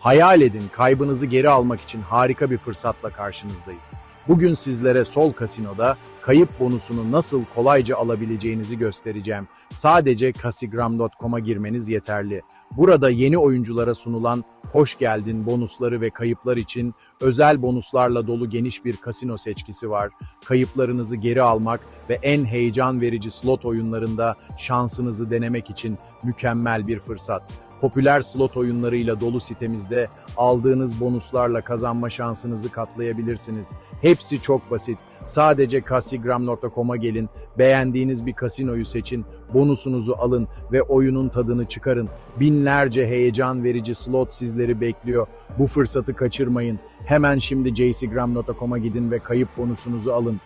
Hayal edin kaybınızı geri almak için harika bir fırsatla karşınızdayız. Bugün sizlere Sol Kasino'da kayıp bonusunu nasıl kolayca alabileceğinizi göstereceğim. Sadece kasigram.com'a girmeniz yeterli. Burada yeni oyunculara sunulan hoş geldin bonusları ve kayıplar için özel bonuslarla dolu geniş bir kasino seçkisi var. Kayıplarınızı geri almak ve en heyecan verici slot oyunlarında şansınızı denemek için mükemmel bir fırsat. Popüler slot oyunlarıyla dolu sitemizde aldığınız bonuslarla kazanma şansınızı katlayabilirsiniz. Hepsi çok basit. Sadece kasigram.com'a gelin, beğendiğiniz bir kasinoyu seçin, bonusunuzu alın ve oyunun tadını çıkarın. Binlerce heyecan verici slot sizleri bekliyor. Bu fırsatı kaçırmayın. Hemen şimdi jcgram.com'a gidin ve kayıp bonusunuzu alın.